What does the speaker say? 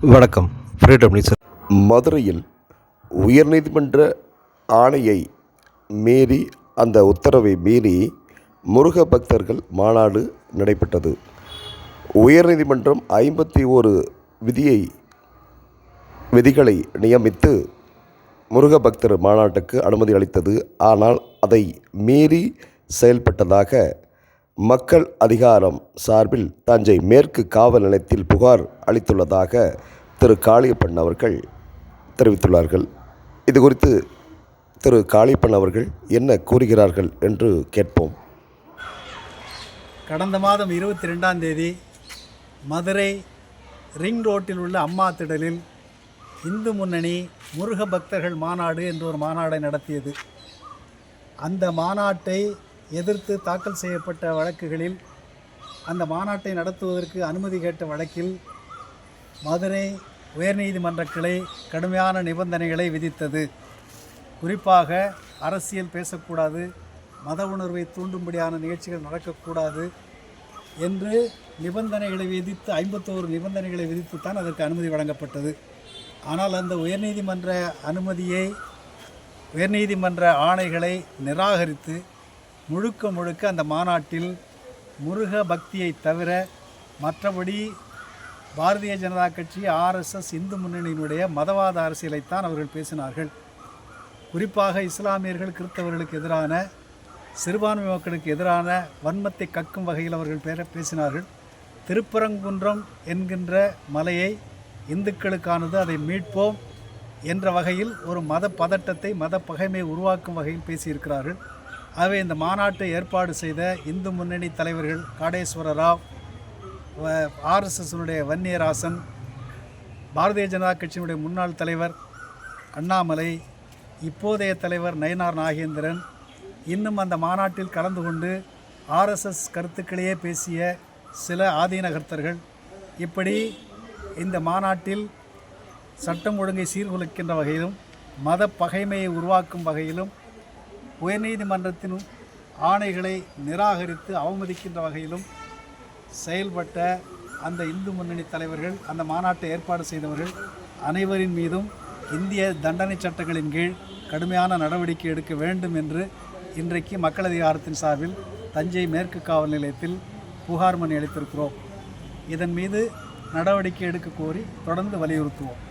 வணக்கம். Freedom news மதுரையில் உயர்நீதிமன்ற ஆணையை மீறி அந்த உத்தரவை மீறி முருக பக்தர்கள் மாநாடு நடைபெற்றது. உயர்நீதிமன்றம் ஐம்பத்தி ஒரு விதியை விதிகளை நியமித்து முருக பக்தர் மாநாட்டுக்கு அனுமதி அளித்தது. ஆனால் அதை மீறி செயல்பட்டதாக மக்கள் அதிகாரம் சார்பில் தஞ்சை மேற்கு காவல் நிலையத்தில் புகார் அளித்துள்ளதாக திரு காளியப்பன் அவர்கள் தெரிவித்துள்ளார்கள். இது குறித்து திரு காளியப்பன் அவர்கள் என்ன கூறுகிறார்கள் என்று கேட்போம். கடந்த மாதம் இருபத்தி ரெண்டாம் தேதி மதுரை ரிங் ரோட்டில் உள்ள அம்மா திடலில் இந்து முன்னணி முருக பக்தர்கள் மாநாடு என்று ஒரு மாநாடை நடத்தியது. அந்த மாநாட்டை எதிர்த்து தாக்கல் செய்யப்பட்ட வழக்குகளில் அந்த மாநாட்டை நடத்துவதற்கு அனுமதி கேட்ட வழக்கில் மதுரை உயர்நீதிமன்ற கிளை கடுமையான நிபந்தனைகளை விதித்தது. குறிப்பாக அரசியல் பேசக்கூடாது மத உணர்வை தூண்டும்படியான நிகழ்ச்சிகள் நடக்கக்கூடாது என்று நிபந்தனைகளை விதித்து ஐம்பத்தோரு நிபந்தனைகளை விதித்துத்தான் அதற்கு அனுமதி வழங்கப்பட்டது. ஆனால் அந்த உயர்நீதிமன்ற அனுமதியை உயர்நீதிமன்ற ஆணைகளை நிராகரித்து முழுக்க முழுக்க அந்த மாநாட்டில் முருக பக்தியை தவிர மற்றபடி பாரதிய ஜனதா கட்சி ஆர்எஸ்எஸ் இந்து முன்னணியினுடைய மதவாத அரசியலைத்தான் அவர்கள் பேசினார்கள். குறிப்பாக இஸ்லாமியர்கள் கிறிஸ்தவர்களுக்கு எதிரான சிறுபான்மை மக்களுக்கு எதிரான வன்மத்தை கக்கும் வகையில் அவர்கள் பேர பேசினார்கள். திருப்பரங்குன்றம் என்கின்ற மலையை இந்துக்களுக்கானது அதை மீட்போம் என்ற வகையில் ஒரு மத பதட்டத்தை மத பகைமை உருவாக்கும் வகையில் பேசியிருக்கிறார்கள். ஆகவே இந்த மாநாட்டை ஏற்பாடு செய்த இந்து முன்னணி தலைவர்கள் காடேஸ்வர ராவ் ஆர்எஸ்எஸ்னுடைய வன்னியராசன் பாரதிய ஜனதா கட்சியினுடைய முன்னாள் தலைவர் அண்ணாமலை இப்போதைய தலைவர் நயனார் நாகேந்திரன் இன்னும் அந்த மாநாட்டில் கலந்து கொண்டு ஆர்எஸ்எஸ் கருத்துக்களையே பேசிய சில ஆதீனகர்த்தர்கள் இப்படி இந்த மாநாட்டில் சட்டம் ஒழுங்கை சீர்குலைக்கின்ற வகையிலும் மத பகைமையை உருவாக்கும் வகையிலும் உயர்நீதிமன்றத்தின் ஆணைகளை நிராகரித்து அவமதிக்கின்ற வகையிலும் செயல்பட்ட அந்த இந்து முன்னணி தலைவர்கள் அந்த மாநாட்டை ஏற்பாடு செய்தவர்கள் அனைவரின் மீதும் இந்திய தண்டனை சட்டங்களின் கீழ் கடுமையான நடவடிக்கை எடுக்க வேண்டும் என்று இன்றைக்கு மக்கள் அதிகாரத்தின் சார்பில் தஞ்சை மேற்கு காவல் நிலையத்தில் புகார் மணி அளித்திருக்கிறோம். இதன் மீது நடவடிக்கை எடுக்க கோரி தொடர்ந்து வலியுறுத்துவோம்.